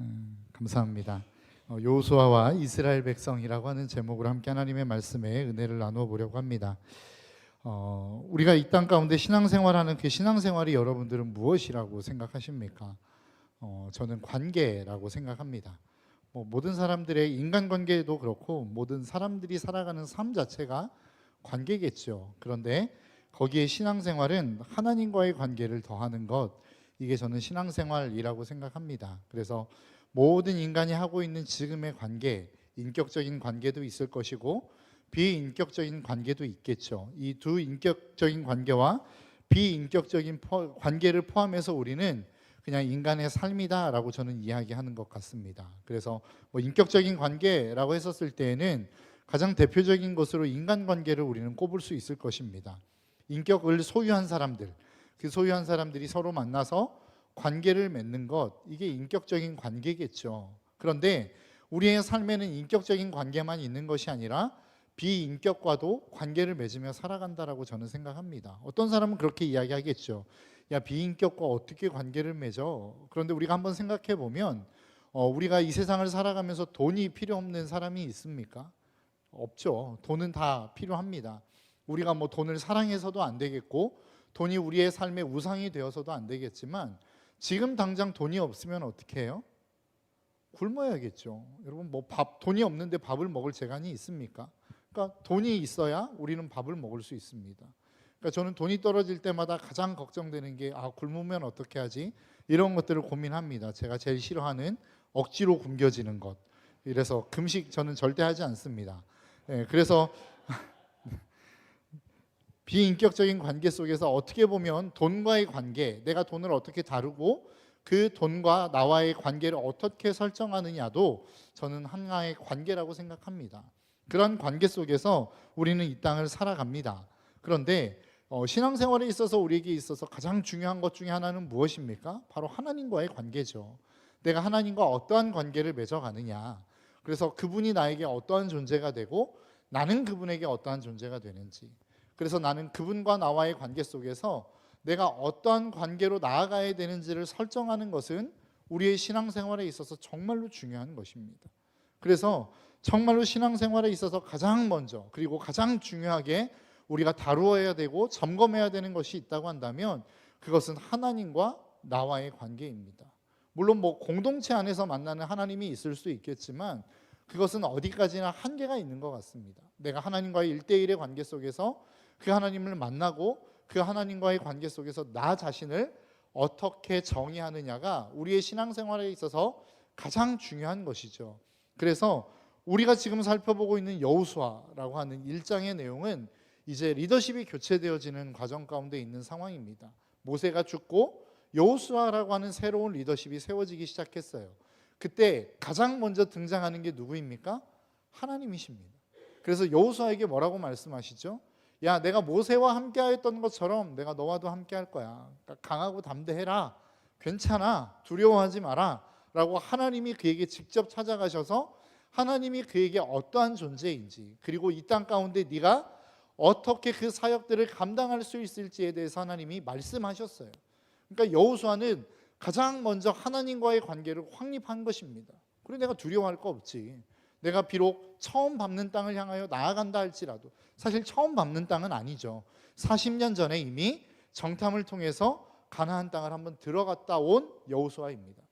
음, 감사합니다. 어, 요수아와 이스라엘 백성이라고 하는 제목으로 함께 하나님의 말씀에 은혜를 나누어 보려고 합니다. 어, 우리가 이 땅 가운데 신앙생활하는 그 신앙생활이 여러분들은 무엇이라고 생각하십니까? 어, 저는 관계라고 생각합니다. 뭐 모든 사람들의 인간관계도 그렇고 모든 사람들이 살아가는 삶 자체가 관계겠죠. 그런데 거기에 신앙생활은 하나님과의 관계를 더하는 것 이게 저는 신앙생활이라고 생각합니다. 그래서 모든 인간이 하고 있는 지금의 관계, 인격적인 관계도 있을 것이고 비인격적인 관계도 있겠죠. 이 두 인격적인 관계와 비인격적인 포- 관계를 포함해서 우리는 그냥 인간의 삶이다라고 저는 이야기하는 것 같습니다. 그래서 뭐 인격적인 관계라고 했었을 때에는 가장 대표적인 것으로 인간 관계를 우리는 꼽을 수 있을 것입니다. 인격을 소유한 사람들, 그 소유한 사람들이 서로 만나서 관계를 맺는 것, 이게 인격적인 관계겠죠. 그런데 우리의 삶에는 인격적인 관계만 있는 것이 아니라 비인격과도 관계를 맺으며 살아간다라고 저는 생각합니다. 어떤 사람은 그렇게 이야기하겠죠. 야 비인격과 어떻게 관계를 맺어? 그런데 우리가 한번 생각해 보면 어, 우리가 이 세상을 살아가면서 돈이 필요 없는 사람이 있습니까? 없죠. 돈은 다 필요합니다. 우리가 뭐 돈을 사랑해서도 안 되겠고 돈이 우리의 삶의 우상이 되어서도 안 되겠지만 지금 당장 돈이 없으면 어떻게 해요? 굶어야겠죠. 여러분 뭐 밥 돈이 없는데 밥을 먹을 재간이 있습니까? 그러니까 돈이 있어야 우리는 밥을 먹을 수 있습니다. 그러니까 저는 돈이 떨어질 때마다 가장 걱정되는 게 아 굶으면 어떻게 하지? 이런 것들을 고민합니다. 제가 제일 싫어하는 억지로 굶겨지는 것. 이래서 금식 저는 절대 하지 않습니다. 예, 그래서 비인격적인 관계 속에서 어떻게 보면 돈과의 관계, 내가 돈을 어떻게 다루고 그 돈과 나와의 관계를 어떻게 설정하느냐도 저는 하나의 관계라고 생각합니다. 그런 관계 속에서 우리는 이 땅을 살아갑니다. 그런데 어, 신앙생활에 있어서 우리에게 있어서 가장 중요한 것 중에 하나는 무엇입니까? 바로 하나님과의 관계죠. 내가 하나님과 어떠한 관계를 맺어가느냐. 그래서 그분이 나에게 어떠한 존재가 되고 나는 그분에게 어떠한 존재가 되는지. 그래서 나는 그분과 나와의 관계 속에서 내가 어떠한 관계로 나아가야 되는지를 설정하는 것은 우리의 신앙생활에 있어서 정말로 중요한 것입니다. 그래서 정말로 신앙생활에 있어서 가장 먼저 그리고 가장 중요하게 우리가 다루어야 되고 점검해야 되는 것이 있다고 한다면 그것은 하나님과 나와의 관계입니다. 물론 뭐 공동체 안에서 만나는 하나님이 있을 수 있겠지만 그것은 어디까지나 한계가 있는 것 같습니다. 내가 하나님과의 일대일의 관계 속에서 그 하나님을 만나고 그 하나님과의 관계 속에서 나 자신을 어떻게 정의하느냐가 우리의 신앙생활에 있어서 가장 중요한 것이죠. 그래서 우리가 지금 살펴보고 있는 여우수아라고 하는 일장의 내용은 이제 리더십이 교체되어지는 과정 가운데 있는 상황입니다. 모세가 죽고 여우수아라고 하는 새로운 리더십이 세워지기 시작했어요. 그때 가장 먼저 등장하는 게 누구입니까? 하나님이십니다. 그래서 여호수아에게 뭐라고 말씀하시죠? 야, 내가 모세와 함께하였던 것처럼 내가 너와도 함께할 거야. 그러니까 강하고 담대해라. 괜찮아. 두려워하지 마라. 라고 하나님이 그에게 직접 찾아가셔서 하나님이 그에게 어떠한 존재인지 그리고 이 땅 가운데 네가 어떻게 그 사역들을 감당할 수 있을지에 대해서 하나님이 말씀하셨어요. 그러니까 여호수아는 가장 먼저 하나님과의 관계를 확립한 것입니다. 그리고 내가 두려워할 거 없지. 내가 비록 처음 밟는 땅을 향하여 나아간다 할지라도 사실 처음 밟는 땅은 아니죠. 40년 전에 이미 정탐을 통해서 가나안 땅을 한번 들어갔다 온 여호수아입니다.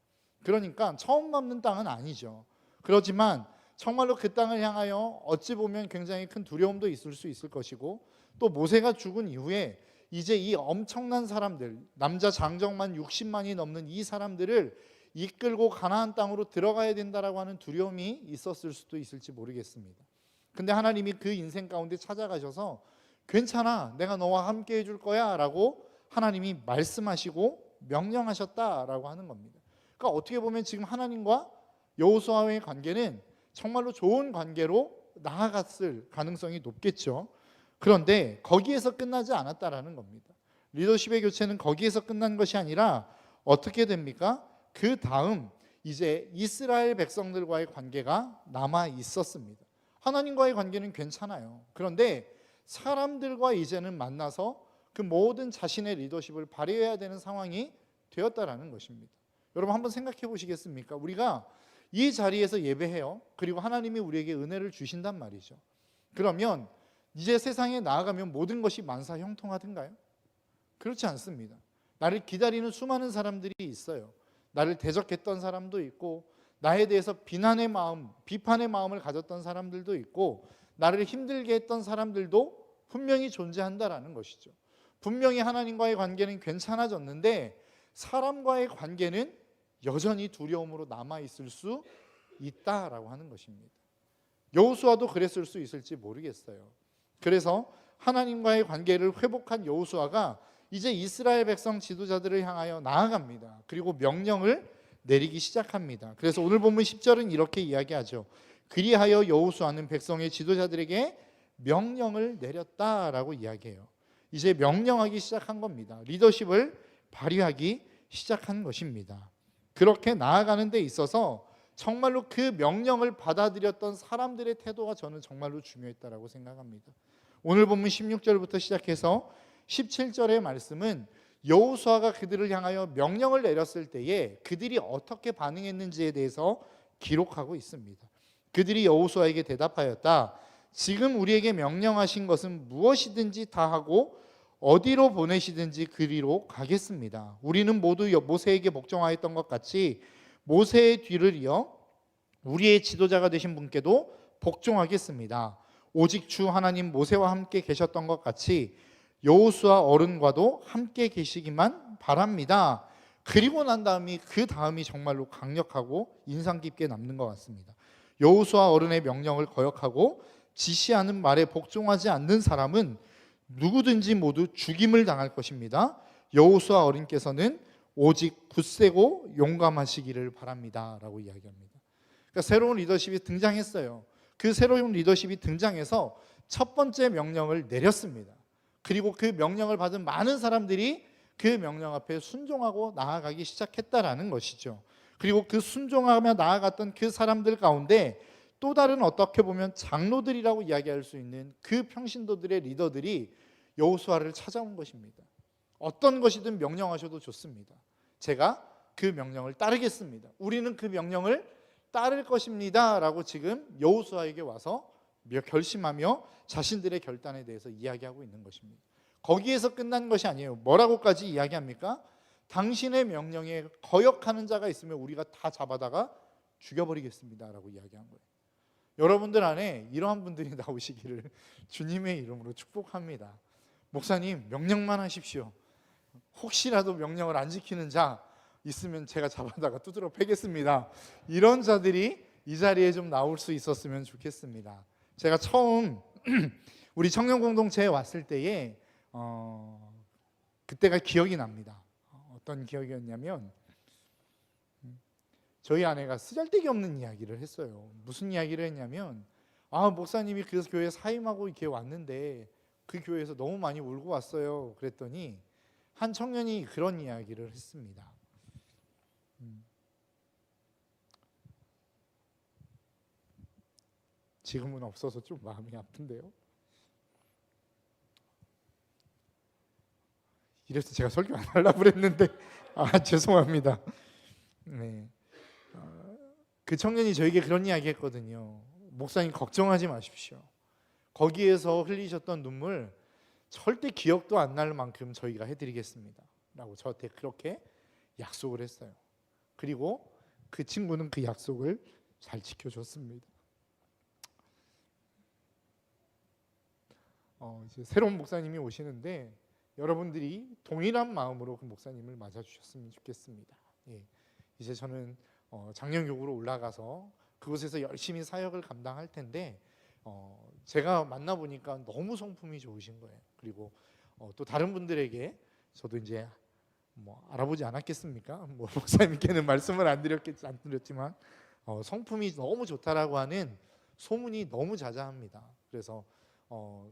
그러니까 처음 밟는 땅은 아니죠. 그렇지만 정말로 그 땅을 향하여 어찌 보면 굉장히 큰 두려움도 있을 수 있을 것이고 또 모세가 죽은 이후에 이제 이 엄청난 사람들 남자 장정만 60만이 넘는 이 사람들을 이끌고 가나안 땅으로 들어가야 된다라고 하는 두려움이 있었을 수도 있을지 모르겠습니다. 근데 하나님이 그 인생 가운데 찾아가셔서 괜찮아 내가 너와 함께 해줄 거야라고 하나님이 말씀하시고 명령하셨다라고 하는 겁니다. 그러니까 어떻게 보면 지금 하나님과 여호수아의 관계는 정말로 좋은 관계로 나아갔을 가능성이 높겠죠. 그런데 거기에서 끝나지 않았다라는 겁니다. 리더십의 교체는 거기에서 끝난 것이 아니라 어떻게 됩니까? 그 다음 이제 이스라엘 백성들과의 관계가 남아 있었습니다. 하나님과의 관계는 괜찮아요. 그런데 사람들과 이제는 만나서 그 모든 자신의 리더십을 발휘해야 되는 상황이 되었다라는 것입니다. 여러분 한번 생각해 보시겠습니까? 우리가 이 자리에서 예배해요. 그리고 하나님이 우리에게 은혜를 주신단 말이죠. 그러면 이제 세상에 나아가면 모든 것이 만사 형통하든가요? 그렇지 않습니다. 나를 기다리는 수많은 사람들이 있어요. 나를 대적했던 사람도 있고 나에 대해서 비난의 마음, 비판의 마음을 가졌던 사람들도 있고 나를 힘들게 했던 사람들도 분명히 존재한다라는 것이죠. 분명히 하나님과의 관계는 괜찮아졌는데 사람과의 관계는 여전히 두려움으로 남아 있을 수 있다라고 하는 것입니다. 여호수아도 그랬을 수 있을지 모르겠어요. 그래서 하나님과의 관계를 회복한 여호수아가 이제 이스라엘 백성 지도자들을 향하여 나아갑니다. 그리고 명령을 내리기 시작합니다. 그래서 오늘 본문 10절은 이렇게 이야기하죠. 그리하여 여호수아는 백성의 지도자들에게 명령을 내렸다라고 이야기해요. 이제 명령하기 시작한 겁니다. 리더십을 발휘하기 시작한 것입니다. 그렇게 나아가는 데 있어서 정말로 그 명령을 받아들였던 사람들의 태도가 저는 정말로 중요했다라고 생각합니다. 오늘 본문 16절부터 시작해서 17절의 말씀은 여호수아가 그들을 향하여 명령을 내렸을 때에 그들이 어떻게 반응했는지에 대해서 기록하고 있습니다. 그들이 여호수아에게 대답하였다. 지금 우리에게 명령하신 것은 무엇이든지 다 하고 어디로 보내시든지 그리로 가겠습니다. 우리는 모두 모세에게 복종하였던 것 같이 모세의 뒤를 이어 우리의 지도자가 되신 분께도 복종하겠습니다. 오직 주 하나님 모세와 함께 계셨던 것 같이 여호수아 어른과도 함께 계시기만 바랍니다. 그리고 난 다음이 그 다음이 정말로 강력하고 인상 깊게 남는 것 같습니다. 여호수아 어른의 명령을 거역하고 지시하는 말에 복종하지 않는 사람은 누구든지 모두 죽임을 당할 것입니다. 여호수아 어른께서는 오직 굳세고 용감하시기를 바랍니다라고 이야기합니다. 그러니까 새로운 리더십이 등장했어요. 그 새로운 리더십이 등장해서 첫 번째 명령을 내렸습니다. 그리고 그 명령을 받은 많은 사람들이 그 명령 앞에 순종하고 나아가기 시작했다라는 것이죠. 그리고 그 순종하며 나아갔던 그 사람들 가운데 또 다른 어떻게 보면 장로들이라고 이야기할 수 있는 그 평신도들의 리더들이 여호수아를 찾아온 것입니다. 어떤 것이든 명령하셔도 좋습니다. 제가 그 명령을 따르겠습니다. 우리는 그 명령을 따를 것입니다라고 지금 여호수아에게 와서 결심하며 자신들의 결단에 대해서 이야기하고 있는 것입니다. 거기에서 끝난 것이 아니에요. 뭐라고까지 이야기합니까? 당신의 명령에 거역하는 자가 있으면 우리가 다 잡아다가 죽여버리겠습니다라고 이야기한 거예요. 여러분들 안에 이러한 분들이 나오시기를 주님의 이름으로 축복합니다. 목사님 명령만 하십시오. 혹시라도 명령을 안 지키는 자 있으면 제가 잡아다가 두드러 패겠습니다. 이런 자들이 이 자리에 좀 나올 수 있었으면 좋겠습니다. 제가 처음 우리 청년 공동체에 왔을 때에 어, 그때가 기억이 납니다. 어떤 기억이었냐면 저희 아내가 쓰잘데기 없는 이야기를 했어요. 무슨 이야기를 했냐면 아 목사님이 그 교회 사임하고 이렇게 왔는데 그 교회에서 너무 많이 울고 왔어요. 그랬더니 한 청년이 그런 이야기를 했습니다. 지금은 없어서 좀 마음이 아픈데요. 이래서 제가 설교 안 하려고 그랬는데 아 죄송합니다. 네. 어, 그 청년이 저에게 그런 이야기 했거든요. 목사님 걱정하지 마십시오. 거기에서 흘리셨던 눈물 절대 기억도 안 날 만큼 저희가 해드리겠습니다. 라고 저한테 그렇게 약속을 했어요. 그리고 그 친구는 그 약속을 잘 지켜줬습니다. 어, 이제 새로운 목사님이 오시는데 여러분들이 동일한 마음으로 그 목사님을 맞아 주셨으면 좋겠습니다. 예. 이제 저는 어, 장년교구로 올라가서 그곳에서 열심히 사역을 감당할 텐데 어, 제가 만나 보니까 너무 성품이 좋으신 거예요. 그리고 어, 또 다른 분들에게 저도 이제 뭐 알아보지 않았겠습니까? 뭐 목사님께는 말씀을 안 드렸겠지 안 드렸지만 어, 성품이 너무 좋다라고 하는 소문이 너무 자자합니다. 그래서 어,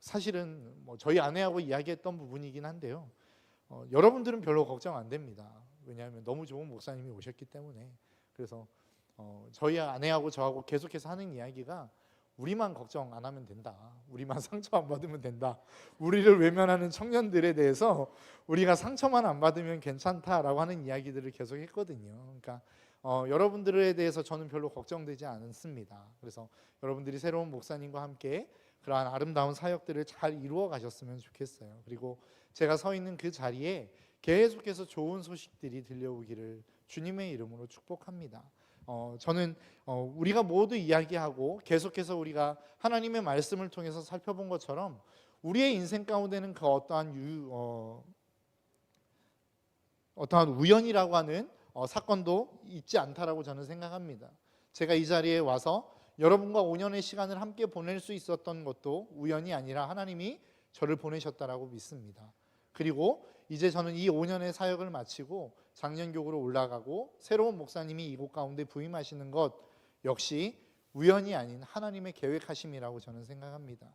사실은 뭐 저희 아내하고 이야기했던 부분이긴 한데요. 어, 여러분들은 별로 걱정 안 됩니다. 왜냐하면 너무 좋은 목사님이 오셨기 때문에 그래서 어, 저희 아내하고 저하고 계속해서 하는 이야기가 우리만 걱정 안 하면 된다. 우리만 상처 안 받으면 된다. 우리를 외면하는 청년들에 대해서 우리가 상처만 안 받으면 괜찮다라고 하는 이야기들을 계속 했거든요. 그러니까 어, 여러분들에 대해서 저는 별로 걱정되지 않습니다. 그래서 여러분들이 새로운 목사님과 함께 그러한 아름다운 사역들을 잘 이루어 가셨으면 좋겠어요. 그리고 제가 서 있는 그 자리에 계속해서 좋은 소식들이 들려오기를 주님의 이름으로 축복합니다. 어, 저는 어, 우리가 모두 이야기하고 계속해서 우리가 하나님의 말씀을 통해서 살펴본 것처럼 우리의 인생 가운데는 그 어떠한 유, 어, 어떠한 우연이라고 하는 어, 사건도 있지 않다라고 저는 생각합니다. 제가 이 자리에 와서 여러분과 5년의 시간을 함께 보낼 수 있었던 것도 우연이 아니라 하나님이 저를 보내셨다라고 믿습니다. 그리고 이제 저는 이 5년의 사역을 마치고 장년교구로 올라가고 새로운 목사님이 이곳 가운데 부임하시는 것 역시 우연이 아닌 하나님의 계획하심이라고 저는 생각합니다.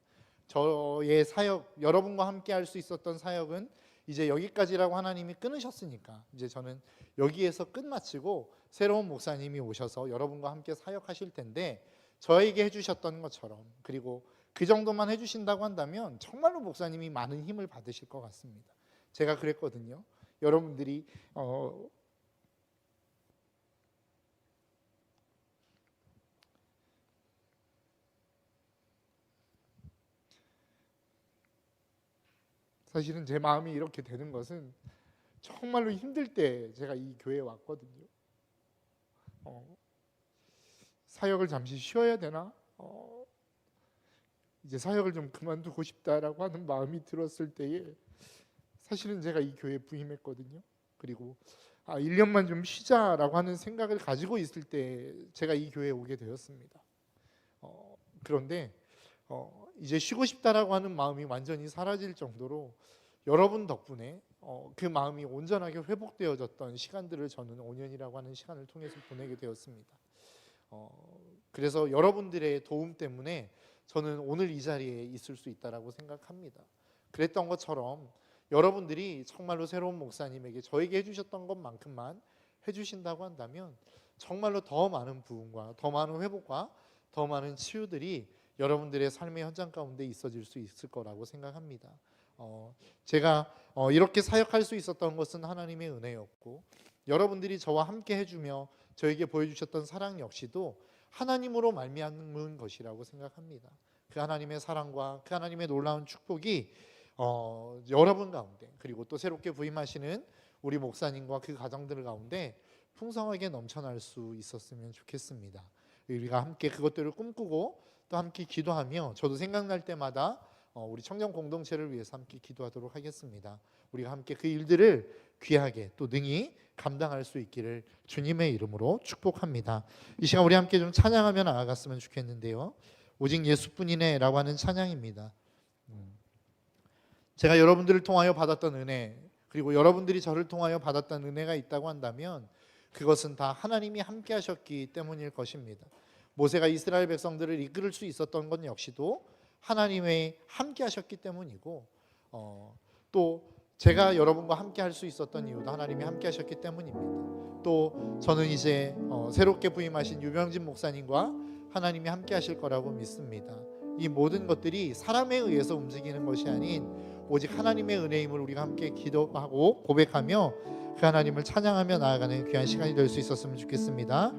저의 사역 여러분과 함께 할 수 있었던 사역은 이제 여기까지라고 하나님이 끊으셨으니까 이제 저는 여기에서 끝마치고 새로운 목사님이 오셔서 여러분과 함께 사역하실 텐데 저에게 해주셨던 것처럼 그리고 그 정도만 해주신다고 한다면 정말로 목사님이 많은 힘을 받으실 것 같습니다. 제가 그랬거든요. 여러분들이 어, 사실은 제 마음이 이렇게 되는 것은 정말로 힘들 때 제가 이 교회에 왔거든요. 어, 사역을 잠시 쉬어야 되나? 어, 이제 사역을 좀 그만두고 싶다라고 하는 마음이 들었을 때에 사실은 제가 이 교회에 부임했거든요. 그리고 아 1년만 좀 쉬자라고 하는 생각을 가지고 있을 때 제가 이 교회에 오게 되었습니다. 어, 그런데 어, 이제 쉬고 싶다라고 하는 마음이 완전히 사라질 정도로 여러분 덕분에 어, 그 마음이 온전하게 회복되어졌던 시간들을 저는 5년이라고 하는 시간을 통해서 보내게 되었습니다. 어, 그래서 여러분들의 도움 때문에 저는 오늘 이 자리에 있을 수 있다라고 생각합니다. 그랬던 것처럼 여러분들이 정말로 새로운 목사님에게 저에게 해주셨던 것만큼만 해주신다고 한다면 정말로 더 많은 부흥과 더 많은 회복과 더 많은 치유들이 여러분들의 삶의 현장 가운데 있어질 수 있을 거라고 생각합니다. 어, 제가 어, 이렇게 사역할 수 있었던 것은 하나님의 은혜였고 여러분들이 저와 함께 해주며 저에게 보여주셨던 사랑 역시도 하나님으로 말미암은 것이라고 생각합니다. 그 하나님의 사랑과 그 하나님의 놀라운 축복이 어, 여러분 가운데 그리고 또 새롭게 부임하시는 우리 목사님과 그 가정들 가운데 풍성하게 넘쳐날 수 있었으면 좋겠습니다. 우리가 함께 그것들을 꿈꾸고 또 함께 기도하며 저도 생각날 때마다 어, 우리 청년 공동체를 위해서 함께 기도하도록 하겠습니다. 우리가 함께 그 일들을 귀하게 또 능히 감당할 수 있기를 주님의 이름으로 축복합니다. 이 시간 우리 함께 좀 찬양하며 나아갔으면 좋겠는데요. 오직 예수뿐이네라고 하는 찬양입니다. 음. 제가 여러분들을 통하여 받았던 은혜 그리고 여러분들이 저를 통하여 받았던 은혜가 있다고 한다면 그것은 다 하나님이 함께 하셨기 때문일 것입니다. 모세가 이스라엘 백성들을 이끌 수 있었던 것 역시도 하나님의 함께 하셨기 때문이고 어, 또 제가 여러분과 함께 할 수 있었던 이유도 하나님이 함께 하셨기 때문입니다. 또 저는 이제 어, 새롭게 부임하신 유병진 목사님과 하나님이 함께 하실 거라고 믿습니다. 이 모든 것들이 사람에 의해서 움직이는 것이 아닌 오직 하나님의 은혜임을 우리가 함께 기도하고 고백하며 그 하나님을 찬양하며 나아가는 귀한 시간이 될 수 있었으면 좋겠습니다.